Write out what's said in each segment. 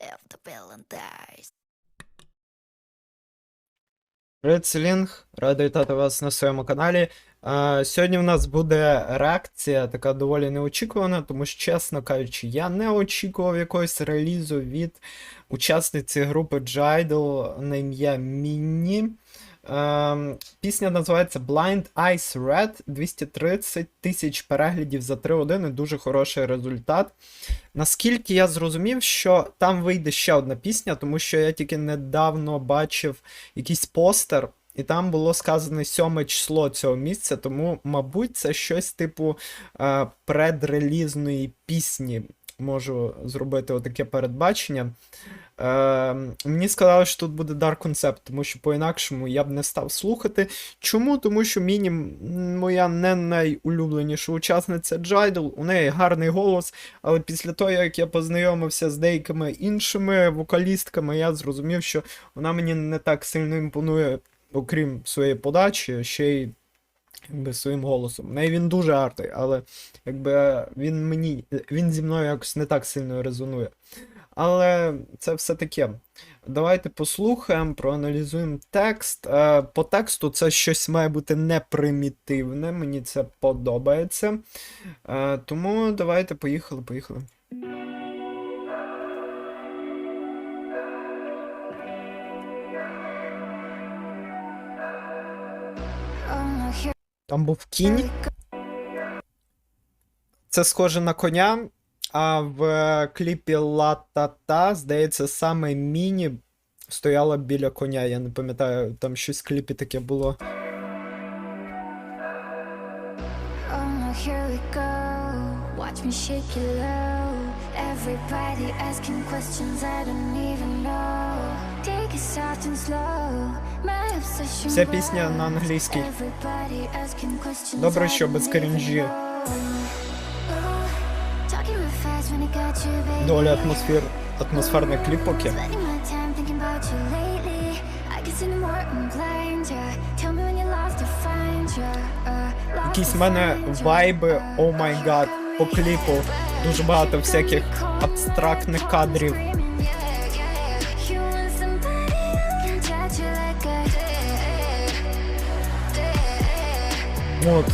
if the. Привіт, Селінг, радий вітати вас на своєму каналі. А, сьогодні в нас буде реакція, така доволі неочікувана, тому що, чесно кажучи, я не очікував якогось релізу від учасниці групи Джайдл на ім'я Мінні. Ем, пісня називається Blind Ice Red, 230 тисяч переглядів за 3 години, дуже хороший результат. Наскільки я зрозумів, що там вийде ще одна пісня, тому що я тільки недавно бачив якийсь постер, і там було сказане сьоме число цього місця, тому, мабуть, це щось типу е, предрелізної пісні. Можу зробити отаке передбачення. Е, мені сказали, що тут буде Dark Concept, тому що по-інакшому я б не став слухати. Чому? Тому що Міні моя не найулюбленіша учасниця Джайдл, у неї гарний голос, але після того, як я познайомився з деякими іншими вокалістками, я зрозумів, що вона мені не так сильно імпонує, окрім своєї подачі, ще й якби, своїм голосом. В неї він дуже гарний, але якби він мені, він зі мною якось не так сильно резонує. Але це все таке. Давайте послухаємо, проаналізуємо текст. Е, По тексту це щось має бути непримітивне, мені це подобається. Е, Тому давайте поїхали, поїхали. Там був кінь. Це схоже на коня, а в е, кліпі Ла-Та-Та, здається, саме Міні стояла біля коня. Я не пам'ятаю, там щось в кліпі таке було. Oh here we go. Watch me shake it low. Everybody asking questions I don't even know. Вся пісня на англійській. Добре, що без. Oh, baby. Доволі атмосфер... атмосферний кліп поки. Uh, Якісь в мене вайби, о май гад, по кліпу. Дуже багато всяких абстрактних кадрів. От,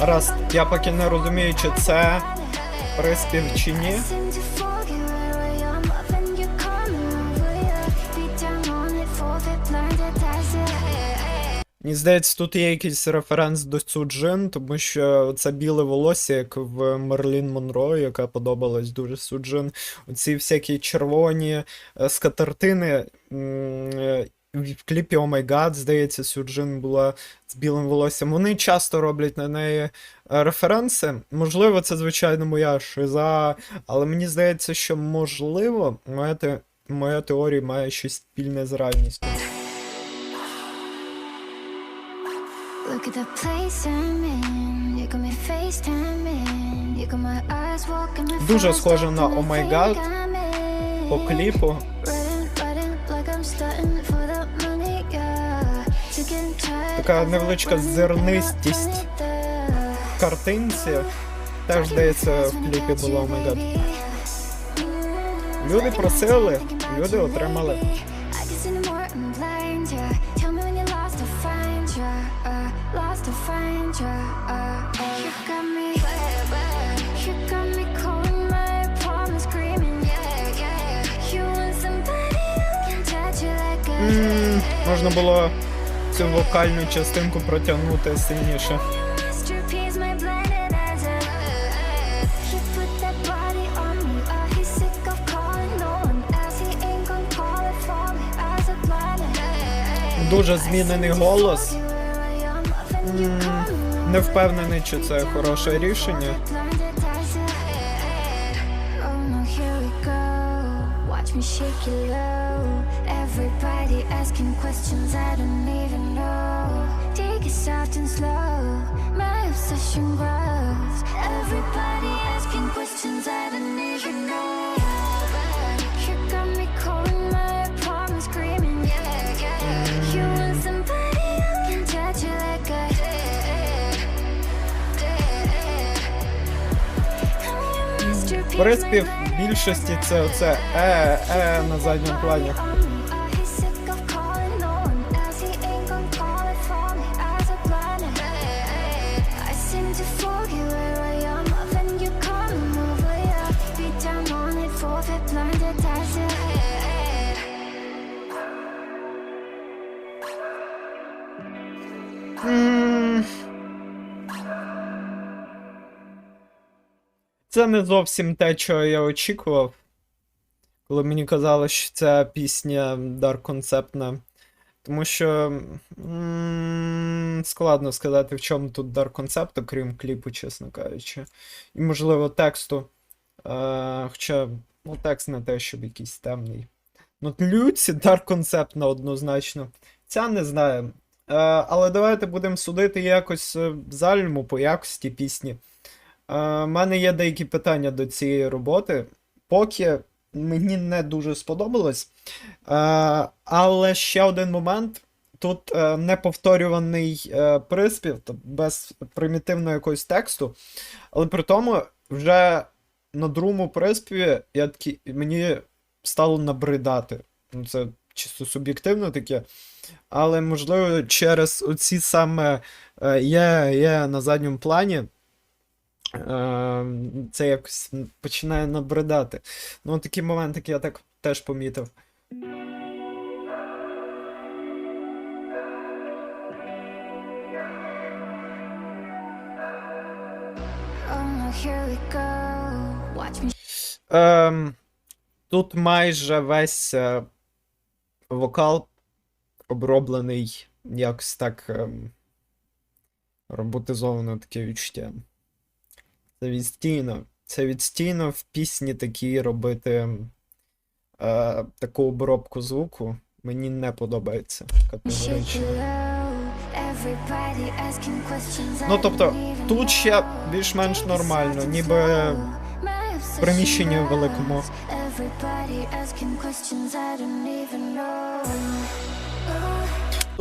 раз я поки не розумію, чи це приспів чи ні. Мені здається, тут є якийсь референс до Суджин, тому що це біле волосся, як в Мерлін Монро, яка подобалась дуже Суджин. Оці всякі червоні е, скатертини. е, В кліпі О май гад, здається, Сюджин була з білим волоссям. Вони часто роблять на неї е, референси. Можливо, це, звичайно, моя шиза, але мені здається, що можливо, моя, те... моя теорія має щось спільне з реальністю. Look at the place I'm in. You got me FaceTiming. You got my eyes walking my Дуже схоже на Oh My God. По кліпу. Така невеличка зернистість в картинці. Теж здається, в кліпі було oh my god. Люди просили, люди отримали. Call it for me. Eyes are blinded. Дуже змінений голос. Не впевнений, чи це хороше рішення. Watch me shake it low asking questions I don't even know. Take it soft and slow, my obsession grows. Everybody asking questions I don't even know. You got me calling my apartment screaming. Yeah, yeah. You want somebody who can touch you like I did. Приспів більшості це оце е, е на задньому плані. Це не зовсім те, чого я очікував. Коли мені казали, що ця пісня дар концептна. Тому що складно сказати, в чому тут дар концепту, крім кліпу, чесно кажучи. І, можливо, тексту. Е, хоча, ну, текст не те, щоб якийсь темний. Ну, Люці дар концептна однозначно. Ця не знаю. Е, але давайте будемо судити якось е, з альбому по якості пісні. У мене є деякі питання до цієї роботи. Поки мені не дуже сподобалось. Е, але ще один момент. Тут е, неповторюваний е, приспів, без примітивного якогось тексту. Але при тому, вже на другому приспіві я такий, мені стало набридати. Ну, це чисто суб'єктивно таке. Але, можливо, через оці саме е, є, є на задньому плані. Е, Це якось починає набридати. Ну, такі моменти я так теж помітив. Ем, тут майже весь е, вокал оброблений якось так ем, роботизовано таке відчуття. Це відстійно. Це відстійно в пісні такі робити е, таку обробку звуку. Мені не подобається категорично. Ну, тобто, тут ще більш-менш нормально, ніби в приміщенні великому.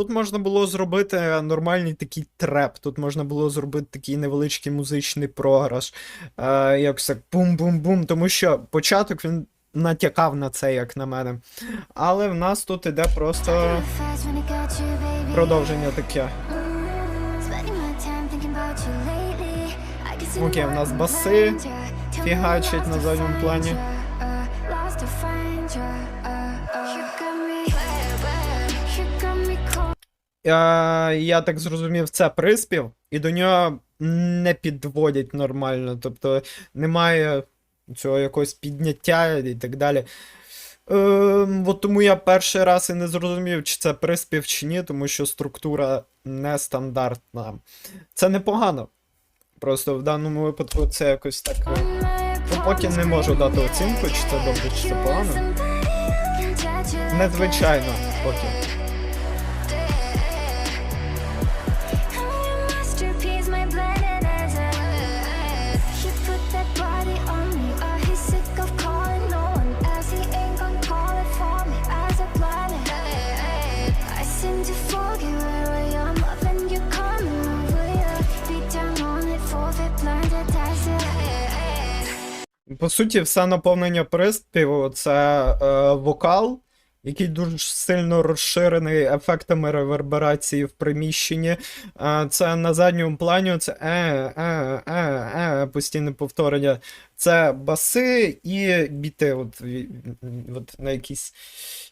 Тут можна було зробити нормальний такий треп, тут можна було зробити такий невеличкий музичний програш. Е, якось так бум-бум-бум, тому що початок він натякав на це, як на мене. Але в нас тут іде просто продовження таке. Окей, у нас баси фігачать на задньому плані. Я так зрозумів, це приспів, і до нього не підводять нормально. Тобто немає цього якогось підняття і так далі. Е, от тому я перший раз і не зрозумів, чи це приспів чи ні, тому що структура нестандартна. Це непогано. Просто в даному випадку це якось так. е, Ну, поки не можу дати оцінку, чи це добре, чи це погано. Незвичайно, поки. По суті, все наповнення приспіву це е, вокал, який дуже сильно розширений ефектами реверберації в приміщенні. Е, це на задньому плані це е, е, е, е, постійне повторення. Це баси і біти. От, от на якісь,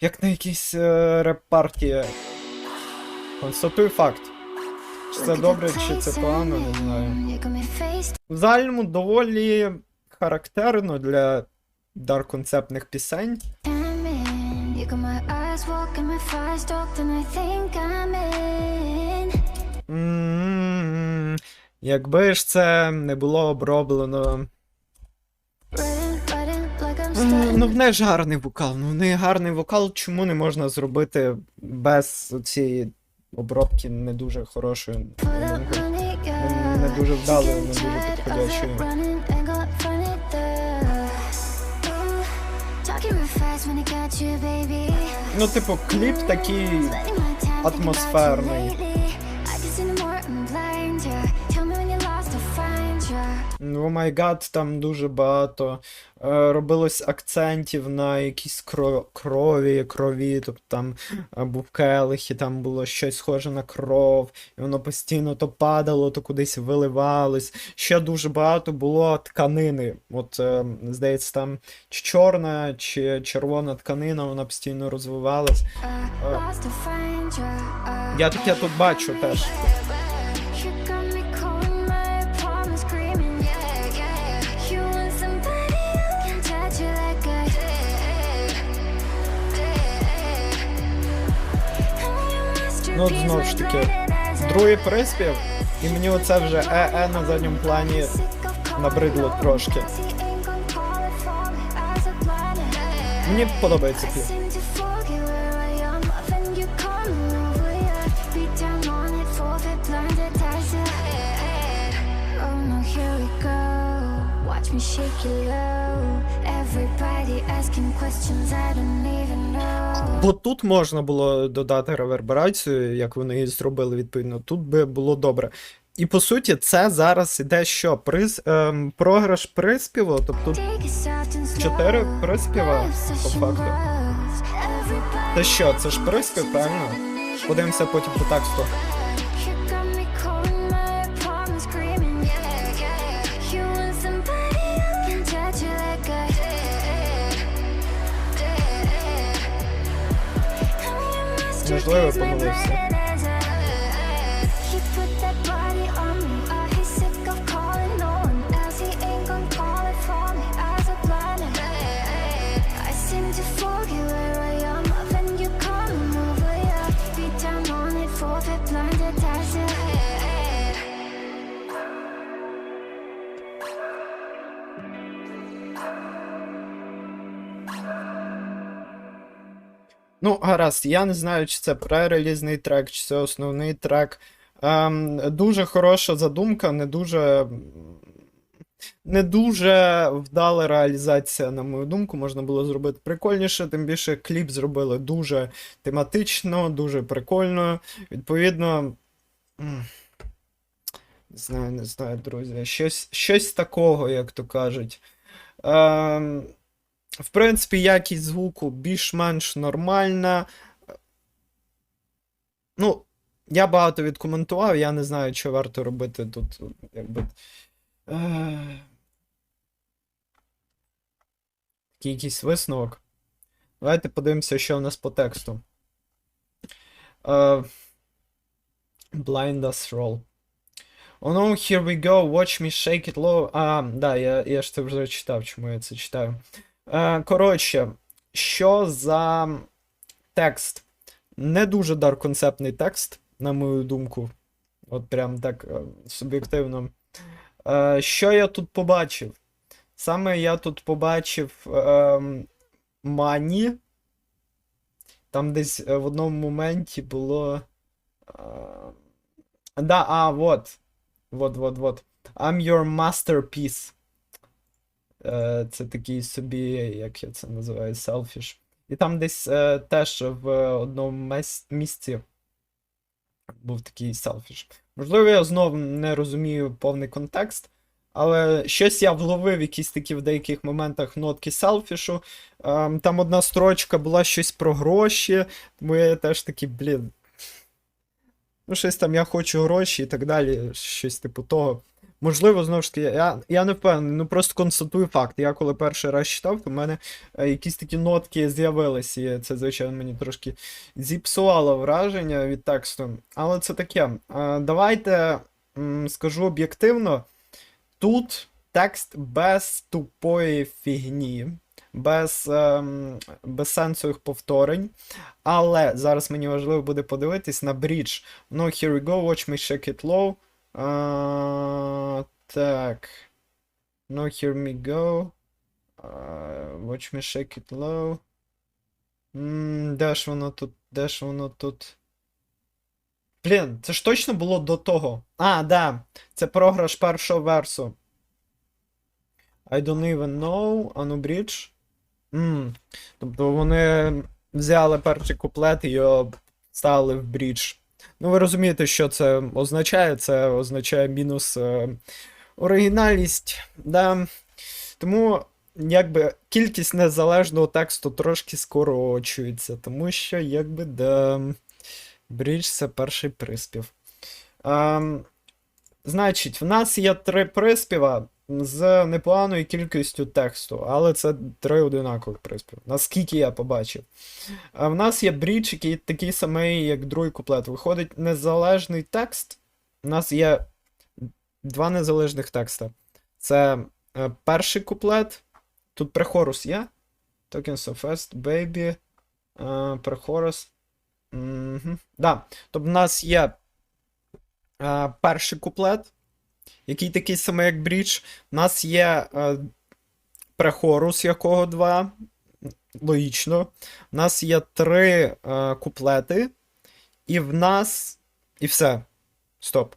як на якійсь е, реп-партії. Констатую факт. Чи це добре, чи це погано, не знаю. В загальному доволі характерно для дар-концептних пісень. Якби ж це не було оброблено. Ну, в неї ж гарний вокал. Ну, в неї гарний вокал, чому не можна зробити без цієї обробки не дуже хорошої? Ну, не дуже вдалою, не дуже tired Ну, типу, кліп такий. Атмосферний. О май гад, там дуже багато е, робилось акцентів на якісь кро- крові, крові, тобто там е, був келих, і там було щось схоже на кров, і воно постійно то падало, то кудись виливалось. Ще дуже багато було тканини. От, е, здається, там чи чорна, чи червона тканина, вона постійно розвивалась. Find you. Uh, Я таке тут бачу теж. Ну, знову ж таки, другий приспів, і мені оце вже е-е на задньому плані набридло трошки. Мені подобається пів. Oh shake it low. Бо тут можна було додати реверберацію, як вони її зробили відповідно. Тут би було добре. І по суті, це зараз іде що? Приз, ем, програш приспіву, тобто чотири приспіва, по факту. Це що? Це ж приспів, правильно? Подивимося потім по тексту. Можливо, помилився. Ну, гаразд, я не знаю, чи це пререлізний трек, чи це основний трек. Ем, дуже хороша задумка, не дуже. Не дуже вдала реалізація, на мою думку, можна було зробити прикольніше, тим більше кліп зробили дуже тематично, дуже прикольно. Відповідно. Не знаю, не знаю, друзі. Щось, щось такого, як то кажуть. Ем, в принципі, якість звуку більш-менш нормальна. Ну, я багато відкоментував, я не знаю, що варто робити тут, якби. Е... Такий якийсь висновок. Давайте подивимося, що у нас по тексту. Е... Blind us roll. Oh no, here we go, watch me shake it low. А, да, я, я ж це вже читав, чому я це читаю. Е, коротше, що за текст? Не дуже дарконцептний текст, на мою думку. От прям так е, суб'єктивно. Е, що я тут побачив? Саме я тут побачив ем, мані. Там десь в одному моменті було. Да, а, вот. Вот, вот, вот. I'm your masterpiece. Е, Це такий собі, як я це називаю, selfish. І там десь е, теж в одному місці був такий selfish. Можливо, я знов не розумію повний контекст, але щось я вловив, якісь такі в деяких моментах нотки селфішу. Ем, там одна строчка була щось про гроші, тому я теж такий, блін. Ну, щось там я хочу гроші і так далі, щось типу того. Можливо, знову ж таки, я, я не впевнений, ну просто констатую факт. Я коли перший раз читав, то в мене е, якісь такі нотки з'явилися, і це, звичайно, мені трошки зіпсувало враження від тексту. Але це таке. Е, давайте скажу об'єктивно. Тут текст без тупої фігні, без, ем, без сенсових повторень. Але зараз мені важливо буде подивитись на брідж. Ну, here we go, watch me shake it low. А, так. No, here me go. А, watch me shake it low. М, де ж воно тут? Де ж воно тут? Блін, це ж точно було до того. А, да. Це програш першого версу. I don't even know. Ану брідж. М, Тобто вони взяли перший куплет і його ставили в брідж. Ну, ви розумієте, що це означає? Це означає мінус е, оригінальність. Да. Тому якби кількість незалежного тексту трошки скорочується, тому що якби да. Брідж це перший приспів. Ем, значить, в нас є три приспіва з непоганою кількістю тексту, але це три одинакових приспіви. Наскільки я побачив. А в нас є брідж, який такий самий, як другий куплет. Виходить незалежний текст. У нас є два незалежних текста. Це е, перший куплет. Тут прехорус є. Talking so fast, baby. Е, прехорус. Угу. Да. Тобто в нас є е, перший куплет, який такий самий, як брідж. У нас є е, прехорус, якого два. Логічно. У нас є три е, куплети, і в нас. І все. Стоп.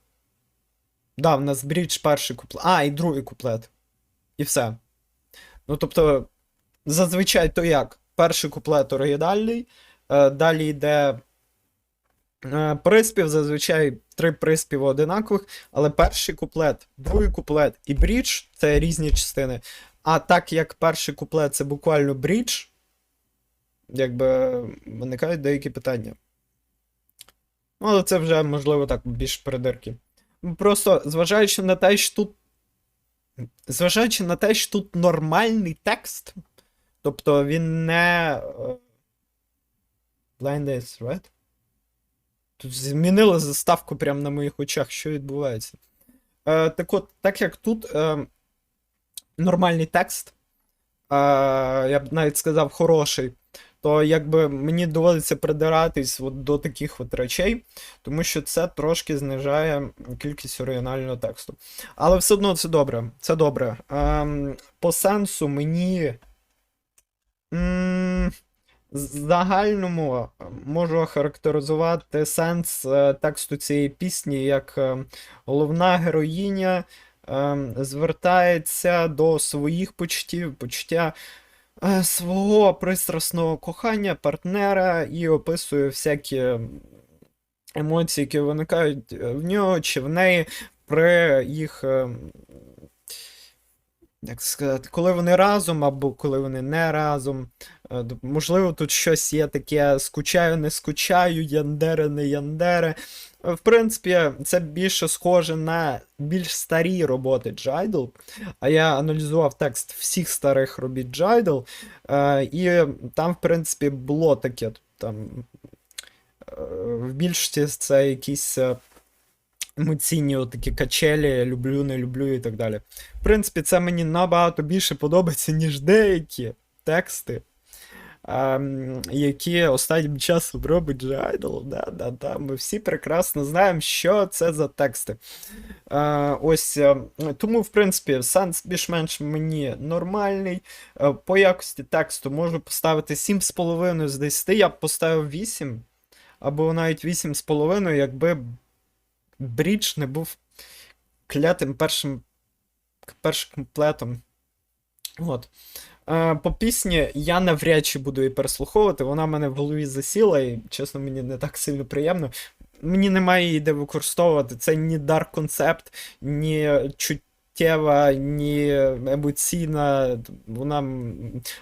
Да, в нас брідж перший куплет. А, і другий куплет. І все. Ну, тобто, зазвичай то як? Перший куплет оригінальний, е, далі йде приспів, зазвичай три приспіви одинакових, але перший куплет, другий куплет і брідж це різні частини. А так як перший куплет це буквально брідж, якби виникають деякі питання. Ну, але це вже, можливо, так, більш придирки. Просто зважаючи на те, що тут. Зважаючи на те, що тут нормальний текст, тобто він не. е, Blind Dates, right? Тут змінили заставку прямо на моїх очах, що відбувається. Е, так от, так як тут е, нормальний текст, е, я б навіть сказав хороший, то якби мені доводиться придиратись от до таких от речей, тому що це трошки знижає кількість оригінального тексту. Але все одно це добре. Це добре. Ем, по сенсу мені. М- загальному можу охарактеризувати сенс е, тексту цієї пісні як е, головна героїня е, звертається до своїх почуттів, почуття е, свого пристрасного кохання, партнера і описує всякі емоції, які виникають е, в нього чи в неї при їх. Як сказати, коли вони разом або коли вони не разом. Е, Можливо, тут щось є таке скучаю, не скучаю, яндере, не яндере. Е, В принципі, це більше схоже на більш старі роботи Джайдл. А я аналізував текст всіх старих робіт Джайдл, е, і там, в принципі, було таке. Там, в більшості це якісь емоційні такі качелі, люблю, не люблю і так далі. В принципі, це мені набагато більше подобається, ніж деякі тексти, ем, які останнім часом робить Idol. Да, да, да. Ми всі прекрасно знаємо, що це за тексти. Е, ось, е, тому, в принципі, сенс більш-менш мені нормальний. Е, по якості тексту можу поставити 7,5 з 10. Я б поставив 8, або навіть 8,5, якби Брідж не був клятим першим, першим комплетом. От. Е, по пісні я навряд чи буду її переслуховувати, вона в мене в голові засіла, і, чесно, мені не так сильно приємно. Мені немає її де використовувати. Це ні дарк концепт, ні чуттєва, ні емоційна. Вона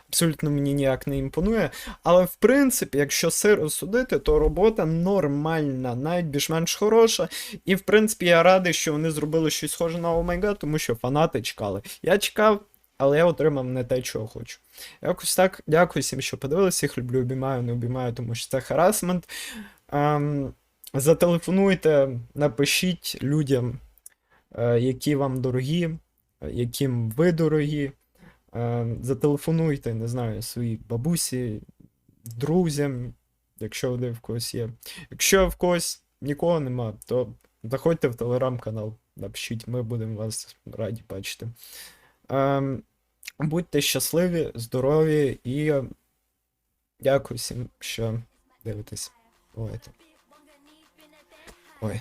абсолютно мені ніяк не імпонує. Але в принципі, якщо сиро судити, то робота нормальна, навіть більш-менш хороша. І в принципі я радий, що вони зробили щось схоже на Омега, тому що фанати чекали. Я чекав, але я отримав не те, чого хочу. Якось так. Дякую всім, що подивилися. Їх люблю, обіймаю, не обіймаю, тому що це харасмент. Ем, зателефонуйте, напишіть людям, які вам дорогі, е, яким ви дорогі. Е, зателефонуйте, не знаю, своїй бабусі, друзям, якщо вони в когось є. Якщо в когось нікого нема, то заходьте в телеграм-канал, напишіть, ми будемо вас раді бачити. Будьте щасливі, здорові і е, дякую всім, що дивитесь. Бувайте. Ой.